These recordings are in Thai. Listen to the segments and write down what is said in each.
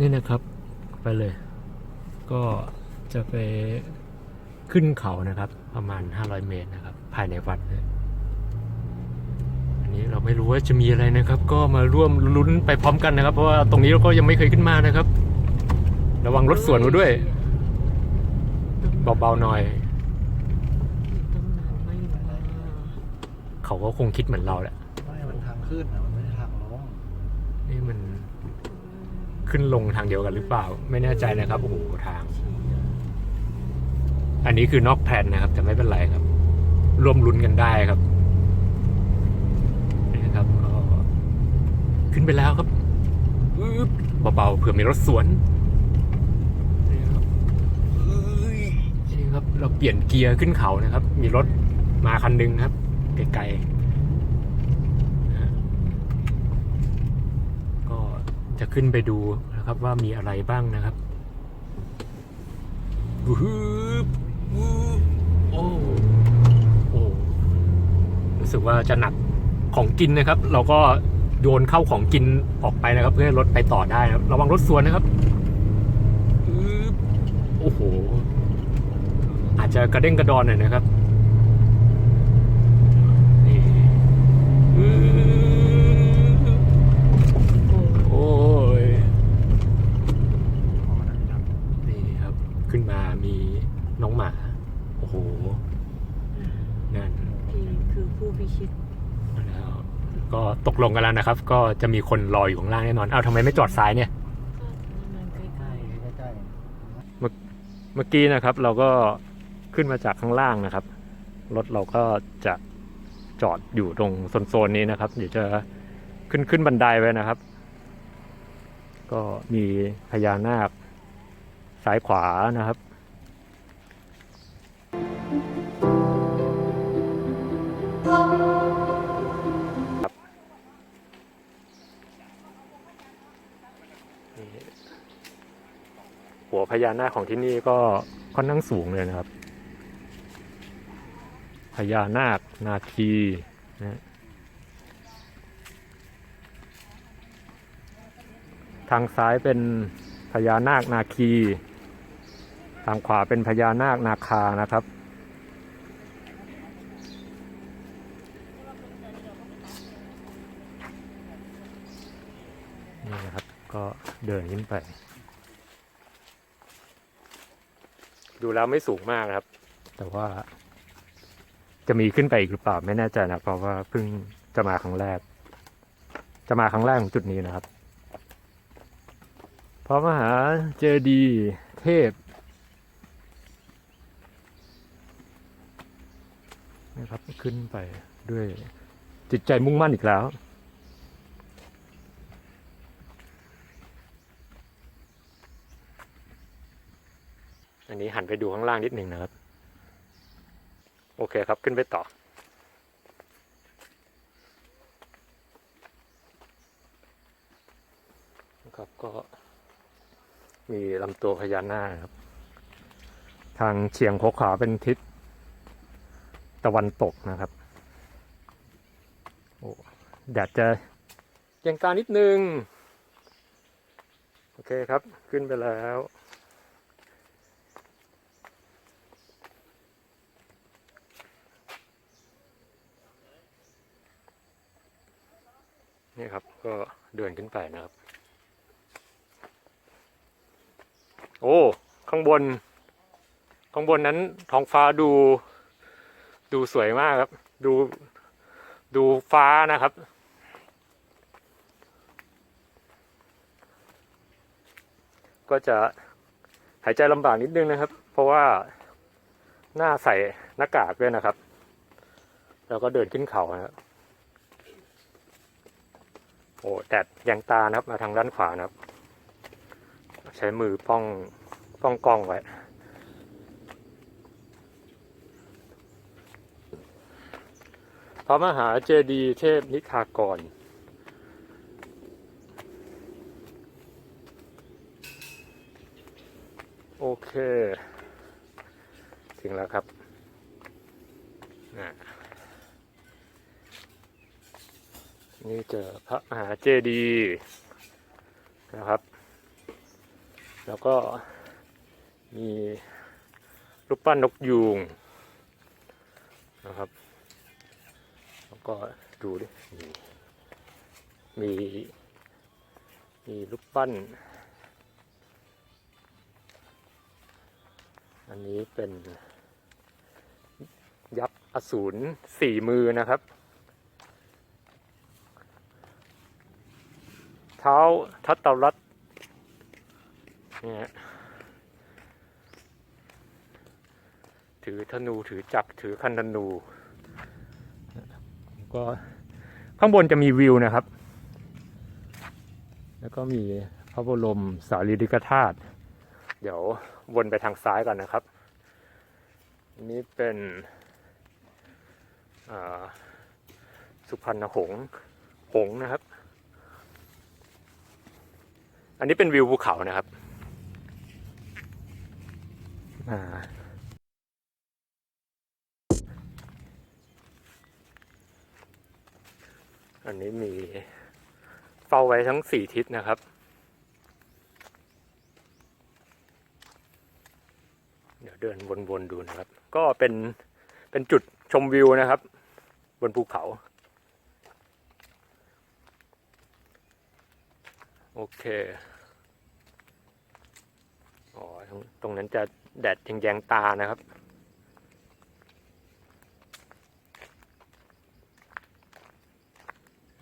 นี่นะครับไปเลย ก็จะไปขึ้นเขานะครับ ประมาณ 500 เมตรนะครับ ภายในวัดเลยอันนี้เราไม่รู้ว่าจะมีอะไรนะครับ ก็มาร่วมลุ้นไปพร้อมกันนะครับ เพราะว่าตรงนี้เราก็ยังไม่เคยขึ้นมานะครับ ระวังรถสวนมาด้วยเบาๆหน่อยตั้งนานไม่มาเขาก็คงคิดเหมือนเราแหละไม่มันทางขึ้นอะมันไม่ได้ทางลงนี่มัน ขึ้นลงทางเดียวกันหรือเปล่า ไม่แน่ใจนะครับโอ้โหทาง อันนี้คือนอกแผนนะครับ แต่ไม่เป็นไรครับ ร่วมลุ้นกันได้ครับนี่นะครับก็ขึ้นไปแล้วครับเบาๆเผื่อมีรถสวนนี่ครับเอ้ยนี่ครับ เราเปลี่ยนเกียร์ขึ้นเขานะครับ มีรถมาคันหนึงครับไกลๆนะฮะก็ จะขึ้นไปดูนะครับว่ามีอะไรบ้างนะครับวืบวืบโอ้โอ้รู้สึกว่าจะหนักของกินนะครับ เราก็โยนเข้าของกินออกไปนะครับ เพื่อรถไปต่อได้นะครับระวังรถสวนนะครับวืบโอ้โหอาจจะกระเด้งกระดอนหน่อยนะครับนี่วืบโอ้ย เพราะมันอันดับ นี่ครับ ขึ้นมามีน้องหมา โอ้โห นั่นพี่คือผู้พิชิตแล้วก็ตกลงกันแล้วนะครับ ก็จะมีคนรออยู่ข้างล่างแน่นอนอ้าวทำไมไม่จอดซ้ายเนี่ยก็นั่นใกล้ใกล้ใกล้เมื่อกี้นะครับ เราก็ขึ้นมาจากข้างล่างนะครับ รถเราก็จะจอดอยู่ตรงโซนๆนี้นะครับ เดี๋ยวจะขึ้นขึ้นบันไดไว้นะครับ ก็มีพญานาค ซ้ายขวานะครับหัวพญานาคของที่นี่ก็ค่อนข้างสูงเลยนะครับ พญานาคนาคีนะทางซ้ายเป็น พญานาคนาคี ทางขวาเป็นพญานาคนาคานะครับ นี่นะครับก็เดินขึ้นไป ดูแล้วไม่สูงมากนะครับ แต่ว่า จะมีขึ้นไปอีกหรือเปล่าไม่แน่ใจนะเพราะว่าเพิ่งจะมาครั้งแรก จะมาครั้งแรกของจุดนี้นะครับ พระมหาเจดีย์เทพนะครับขึ้นไปด้วยจิตใจมุ่งมั่นอีกแล้วอันนี้หันไปดูข้างล่างนิดหนึ่งนะครับ โอเคครับขึ้นไปต่อ ครับก็ มีลำตัวพญานาคครับ ทางเฉียงขวาเป็นทิศตะวันตกนะครับโอ้แดดจะเยังตานิดนึง โอเคครับขึ้นไปแล้วนี่ครับก็เดินขึ้นไปนะครับ โอ้ข้างบน ข้างบนนั้นท้องฟ้าดู ดูสวยมากครับ ดูดูฟ้านะครับ ก็จะหายใจลำบากนิดนึงนะครับ เพราะว่าหน้าใส่หน้ากากด้วยนะครับ แล้วก็เดินขึ้นเขานะครับโอ้แดดแยงตานะครับมาทางด้านขวานะครับ ใช้มือป้อง ป้องกล้องไว้พระมหาเจดีย์เทพนิทากร โอเค ถึงแล้วครับนี่เจอพระมหาเจดีย์นะครับ แล้วก็ มีรูปปั้นนกยูงนะครับแล้วก็ดูดิมีมีรูปปั้น อันนี้เป็นยักษ์อสูรสี่มือนะครับ เท้าทัตตรัตเนี่ย ถือธนูถือจักรถือคันธนูก็ข้างบนจะมีวิวนะครับ แล้วก็มีพระบรมสารีริกธาตุเดี๋ยววนไปทางซ้ายก่อนนะครับนนี้เป็นสุพรรณหงส์หงส์นะครับ อันนี้เป็นวิวภูเขานะครับ อ่า อันนี้มีเฝ้าไว้ทั้งสี่ทิศนะครับ เดี๋ยวเดินวนๆดูนะครับ ก็เป็นเป็นจุดชมวิวนะครับ บนภูเขา โอเคอ๋อตรงนั้นจะแดดแยงๆตานะครับ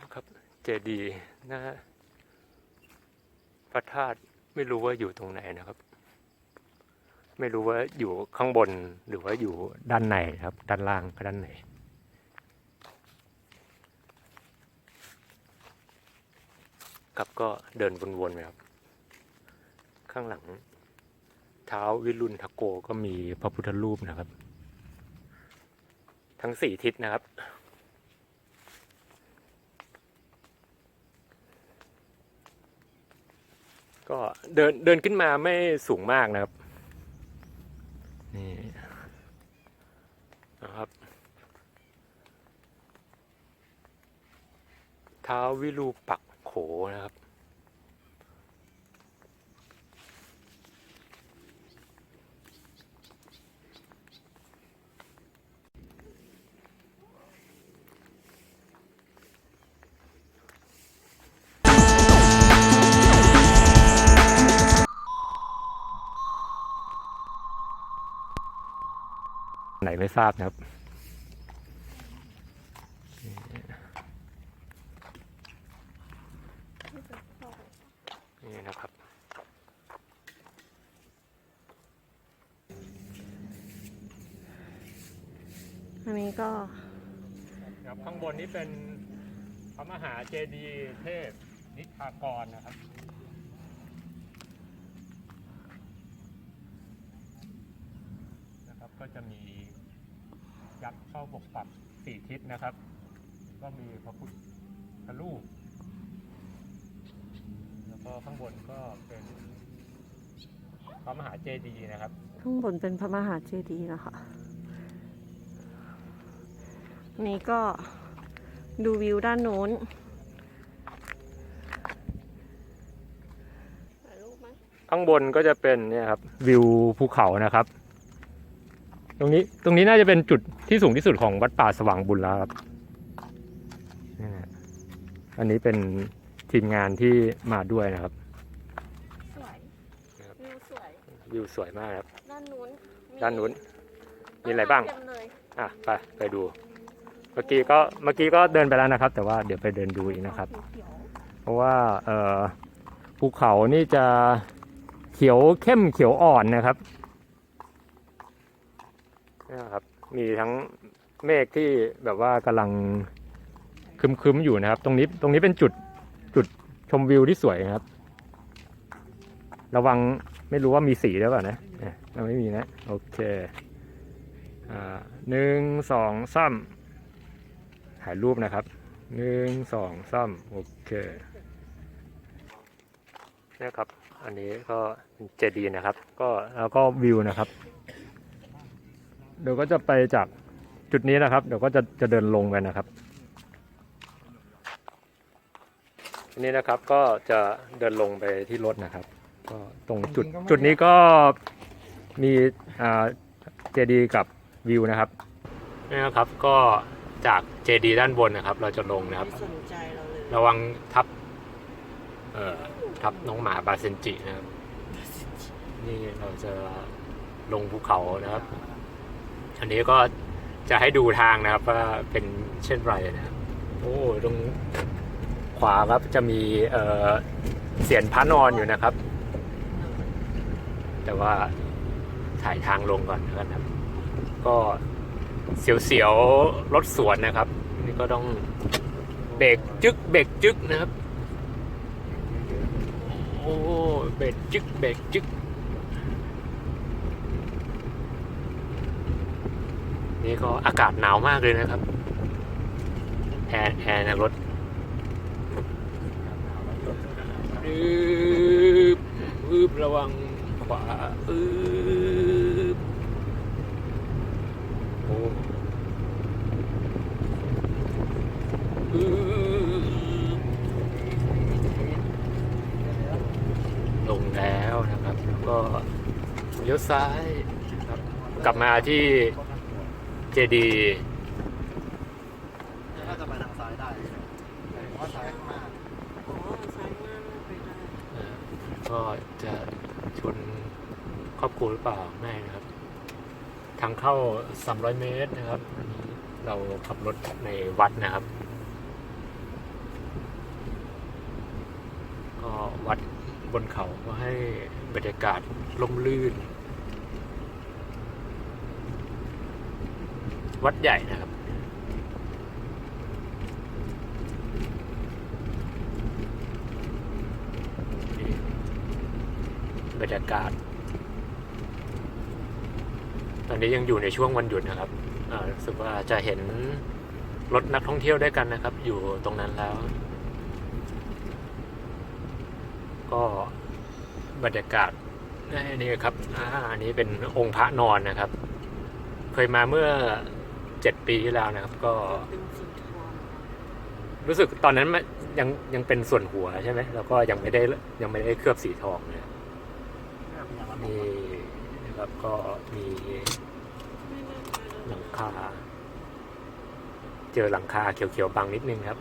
นะครับ เจดีย์นะฮะพระธาตุไม่รู้ว่าอยู่ตรงไหนนะครับ ไม่รู้ว่าอยู่ข้างบนหรือว่าอยู่ด้านในครับ ด้านล่างก็ด้านไหนครับก็เดินวนๆไปครับ ข้างหลังเท้าวิรุณทโกก็มีพระพุทธรูปนะครับ ทั้งสี่ทิศนะครับ ก็เดินเดินขึ้นมาไม่สูงมากนะครับ นี่นะครับท้าวิรูปักโขนะครับ ไหนไม่ทราบนะครับ นี่นะครับ อันนี้ก็ครับข้างบนนี้เป็นพระมหาเจดีย์เทพนิทากรนนะครับ ก็จะมี ยักษ์เข้าปกปักสี่ทิศนะครับ ก็มีพระพุทธรูปแล้วก็ข้างบนก็เป็นพระมหาเจดีย์นะครับ ข้างบนเป็นพระมหาเจดีย์นะคะ นี่ก็ดูวิวด้านโน้นถ่ายรูปไหมข้างบนก็จะเป็นเนี่ยครับวิวภูเขานะครับ ตรงนี้ตรงนี้น่าจะเป็นจุดที่สูงที่สุดของวัดป่าสว่างบุญแล้วครับนี่นะอันนี้เป็นทีมงานที่มาด้วยนะครับ สวยครับวิวสวยวิวสวยมากครับ ด้านนู้นมีด้านนู้น มีอะไรบ้างเต็มเลยอะไปไปดู เมื่อกี้ก็เมื่อกี้ก็เดินไปแล้วนะครับ แต่ว่าเดี๋ยวไปเดินดูอีกนะครับเขียวเพราะว่าเอ่อภูเขานี่จะเขียวเข้มเขียวอ่อนนะครับเนี่ครับ มีทั้งเมฆที่แบบว่ากำลังคึมๆอยู่นะครับ ตรงนี้ตรงนี้เป็นจุดจุดชมวิวที่สวยนะครับ ระวังไม่รู้ว่ามีสีหรือเปล่านะไม่มีนะ โอเคหนึ่งสองสามถ่ายรูปนะครับหนึ่งสองสามโอเคนี่ครับ อันนี้ก็เป็นเจดีนะครับ ก็แล้วก็วิวนะครับ เดี๋ยวก็จะไปจากจุดนี้นะครับ เดี๋ยวก็จะจะเดินลงไปนะครับทีนี้นะครับก็จะเดินลงไปที่รถนะครับ ก็ตรงจุดจุดนี้ก็มีอ่าเจดีกับวิวนะครับนี่นะครับก็จากเจดีด้านบนนะครับ เราจะลงนะครับไม่สนใจเราเลยระวังทับเอ่อทับน้องหมาบาเซนจินะครับ นี่เราจะลงภูเขานะครับ อันนี้ก็จะให้ดูทางนะครับว่าเป็นเช่นไรนะครับโอ้ตรงขวาครับจะมีเอ่อเสียนพระนอนอยู่นะครับ แต่ว่าถ่ายทางลงก่อนนะครับ ก็เสียวๆรถสวนนะครับ นี่ก็ต้องเบรกจึกเบรกจึกนะครับ โอ้เบรกจึกเบรกจึก นี่ก็อากาศหนาวมากเลยนะครับแอร์แอร์ในรถอืบอืบระวังขวาอืบโอ้อืบลงแล้วนะครับ แล้วก็เลี้ยวซ้ายกลับมาที่ เจดีน่าจะไปทางซ้ายได้แต่ว่าซ้ายข้างหน้าอ๋อซ้ายหน้าไม่ไปได้ก็จะชนครอบครัวหรือเปล่าไม่นะครับ ทางเข้า 300 เมตรนะครับอันนี้เราขับรถในวัดนะครับ ก็วัดบนเขาก็ให้บรรยากาศล่มลื่น วัดใหญ่นะครับ บรรยากาศ ตอนนี้ยังอยู่ในช่วงวันหยุดนะครับอ่ารู้สึกว่าจะเห็นรถนักท่องเที่ยวด้วยกันนะครับ อยู่ตรงนั้นแล้ว ก็บรรยากาศนี่ครับ อ่า อันนี้เป็นองค์พระนอนนะครับ เคยมาเมื่อ เจ็ดปีที่แล้วนะครับ ก็เป็นสีทองรู้สึกตอนนั้นมันยังยังเป็นส่วนหัวใช่ไหมแล้วก็ยังไม่ได้ยังไม่ได้เคลือบสีทองเลยนี่นะครับก็มีหลังคา เจอหลังคาเขียวๆบังนิดนึงครับ